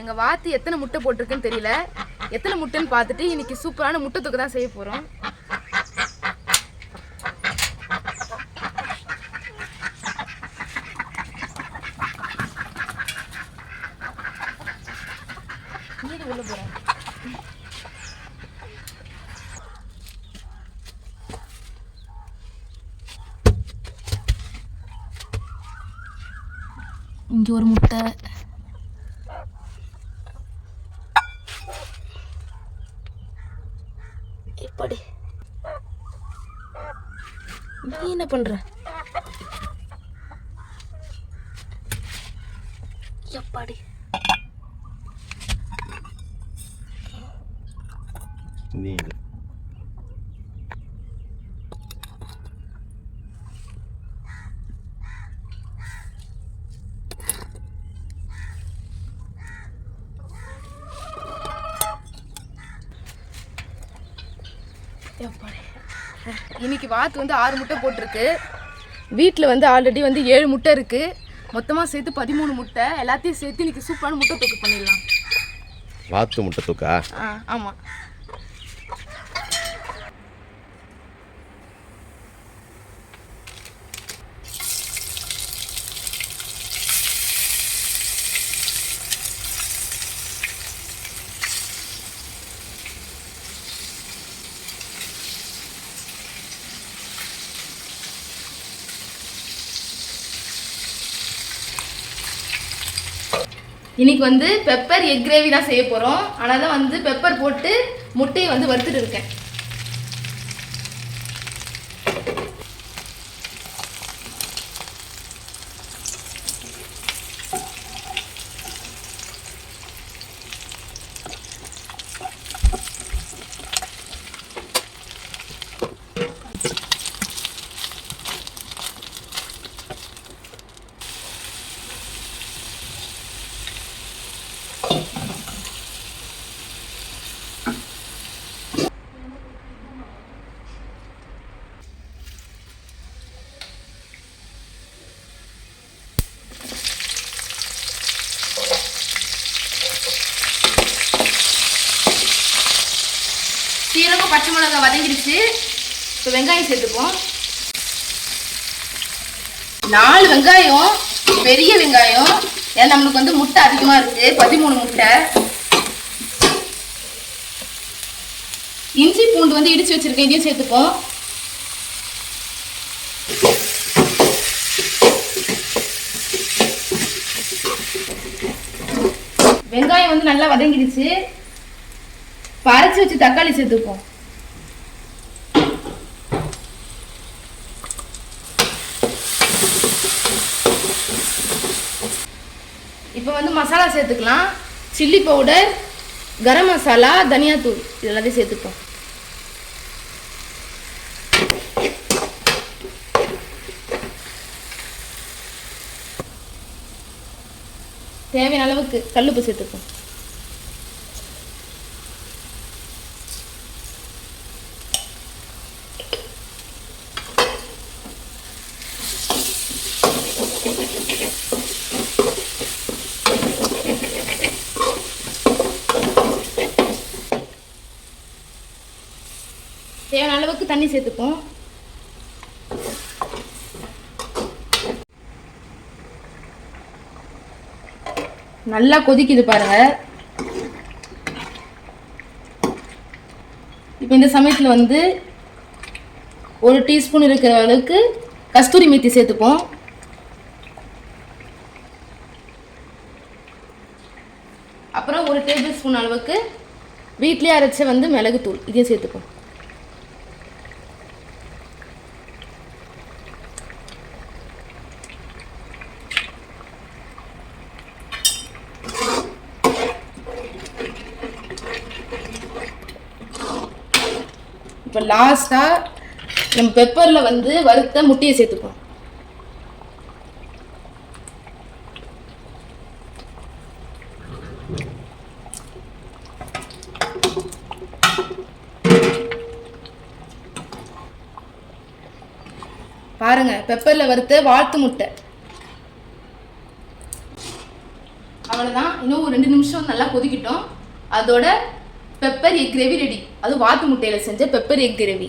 எங்க வாத்து எத்தனை முட்டை போட்டிருக்குன்னு தெரியல. எத்தனை முட்டைன்னு பார்த்துட்டு இன்னைக்கு சூப்பரான முட்டை தான் செய்ய போறோம். இங்கே உள்ள ஒரு முட்டை எப்படி நீ என்ன பண்ற? எப்பாடி? நீ இன்னைக்கு வாத்து வந்து ஆறு முட்டை போட்டிருக்கு. வீட்டில் வந்து ஆல்ரெடி வந்து ஏழு முட்டை இருக்கு. மொத்தமாக சேர்த்து பதிமூணு முட்டை. எல்லாத்தையும் சேர்த்து இன்னைக்கு சூப்பரான முட்டை தொக்கு பண்ணிடலாம். வாத்து முட்டை தூக்கா? ஆ ஆமாம் இன்னைக்கு வந்து பெப்பர் எக் கிரேவி தான் செய்ய போகிறோம் ஆனால் தான் வந்து பெப்பர் போட்டு முட்டையை வந்து வறுத்துட்டு இருக்கேன். பச்சை மிளகாய் வதங்கிடுச்சு இப்போ வெங்காயம் சேர்த்துப்போம். நாலு வெங்காயம் பெரிய வெங்காயம். ஏன்னா நம்மளுக்கு வந்து முட்டை அதிகமாக இருக்கு. பதிமூணு முட்டை. இஞ்சி பூண்டு வந்து இடிச்சு வச்சிருக்கேன். இதையும் சேர்த்துப்போம். வெங்காயம் வந்து நல்லா வதங்கிடுச்சு இப்போ அரைச்சி வச்சு தக்காளி சேர்த்துப்போம். இப்போ வந்து மசாலா சேர்த்துக்கலாம். சில்லி பவுடர் கரம் மசாலா தனியாத்தூள் இது எல்லாத்தையும் சேர்த்துப்போம். தேவையான அளவுக்கு கல்லுப்பு சேர்த்துப்போம் தேவையான அளவுக்கு தண்ணி சேர்த்துப்போம். நல்லா கொதிக்குது பாருங்க. இப்போ இந்த சமயத்தில் வந்து ஒரு டீஸ்பூன் இருக்கிற அளவுக்கு கஸ்தூரி மேத்தி சேர்த்துப்போம். அப்புறம் ஒரு டேபிள் ஸ்பூன் அளவுக்கு வீட்லேயே அரைச்ச வந்து மிளகுத்தூள் இதையும் சேர்த்துப்போம். இப்போ லாஸ்ட்டாக நம்ம பெப்பரில் வந்து வறுத்த முட்டையை சேர்த்துப்போம் பாருங்க பெப்பரில் வறுத்த வாழ்த்து முட்டை. அவ்வளோதான் இன்னும் ஒரு ரெண்டு நிமிஷம் நல்லா கொதிக்கிட்டோம். அதோட பெப்பர் எக் கிரேவி ரெடி அது வாத்து முட்டையில செஞ்ச பெப்பர் எக் கிரேவி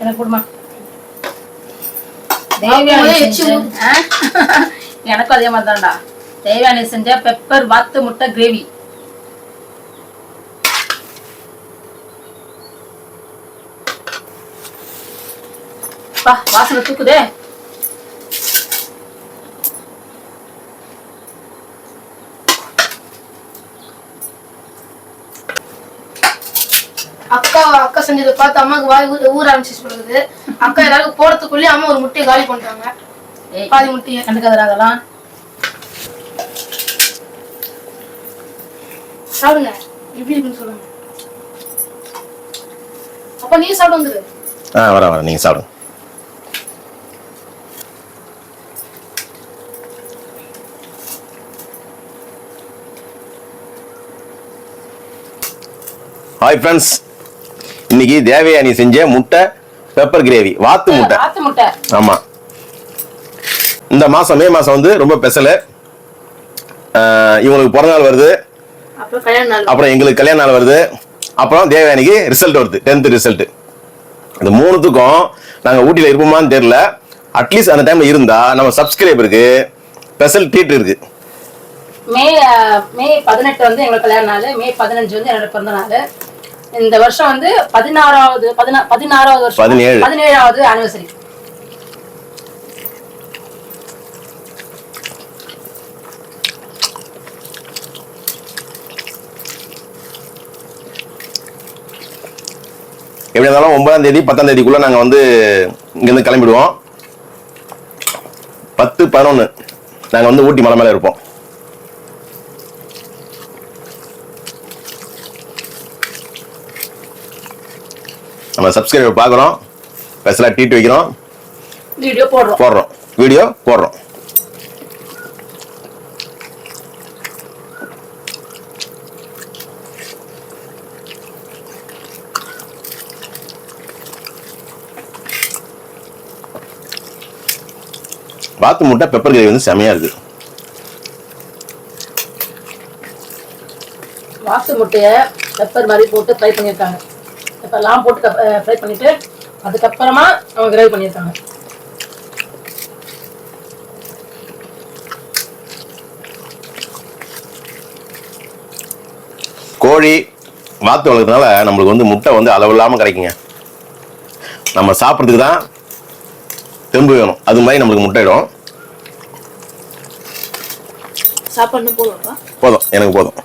எனக்கு கொடுமா? எனக்கும் அதே மாதிரி தான்டா தேவயானி செஞ்ச பெப்பர் வாத்து முட்டை கிரேவி பா வாசனை தூக்குதே அக்கா அக்கா செஞ்சதை பார்த்து அம்மாவுக்கு வாய் ஊற ஆரம்பிச்சு சொல்லுது அக்கா எல்லாருக்கும் போறதுக்குள்ளேயே அம்மா ஒரு முட்டையை காலி ஏய், பாதி முட்டையை அதில் அதெல்லாம் சாப்பிடுங்க எப்படி இருக்குன்னு சொல்லுங்க அப்ப நீ வந்துரு ஆ வரேன் வரேன் நீங்கள் சாப்பிடுங்க ஹாய் ஃப்ரெண்ட்ஸ் இன்னைக்கு தேவயானி செஞ்ச முட்டை பெப்பர் கிரேவி வாத்து முட்டை. ஆமாம் இந்த மாதம் மே மாதம் வந்து ரொம்ப ஸ்பெஷலு இவங்களுக்கு பிறந்தநாள் வருது. அப்புறம் நாள். எங்களுக்கு கல்யாண நாள் வருது. அப்புறம் தேவயானிக்கு ரிசல்ட் வருது. டென்த்து ரிசல்ட் இந்த மூணுத்துக்கும் நாங்கள் ஊட்டியில் இருப்போமான்னு தெரியல. அட்லீஸ்ட் அந்த டைமில் இருந்தால் நம்ம சப்ஸ்கிரைபருக்கு ஸ்பெஷல் ட்ரீட் இருக்கு. மே மே பதினெட்டு வந்து எங்களுக்கு கல்யாண நாள். மே பதினஞ்சு வந்து என்னோட பிறந்த நாள். இந்த வருஷம் வந்து பதினாறாவது பதினா பதினாறாவது வருஷம். பதினேழு. பதினேழாவது ஆனிவர்சரி எப்படி இருந்தாலும் ஒன்பதாம் தேதி பத்தாம் தேதிக்குள்ள நாங்கள் வந்து இங்கேருந்து கிளம்பிடுவோம். பத்து பதினொன்று நாங்கள் வந்து ஊட்டி மலை மேலே இருப்போம். நம்ம சப்ஸ்கிரைபர் பார்க்குறோம். ஸ்பெஷலாக ட்ரீட் வைக்கிறோம். வீடியோ போடுறோம். போடுறோம். வீடியோ போடுறோம். வாத்து முட்டை பெப்பர் கிரேவி வந்து செமையா இருக்கு. வாத்து முட்டையை பெப்பர் மாதிரி போட்டு ஃப்ரை பண்ணியிருக்காங்க. பெப்பர்லாம் போட்டு ஃப்ரை பண்ணிட்டு அதுக்கப்புறமா அவங்க கிரேவி பண்ணியிருக்காங்க. கோழி வாத்து வளர்க்கறதுனால நம்மளுக்கு வந்து முட்டை வந்து அளவு இல்லாமல் கிடைக்குங்க. நம்ம சாப்பிட்றதுக்கு தான் தெம்பு வேணும். அது மாதிரி நம்மளுக்கு முட்டையிடும் சாப்பாடு போதும்ப்பா? போதும். எனக்கு போதும்.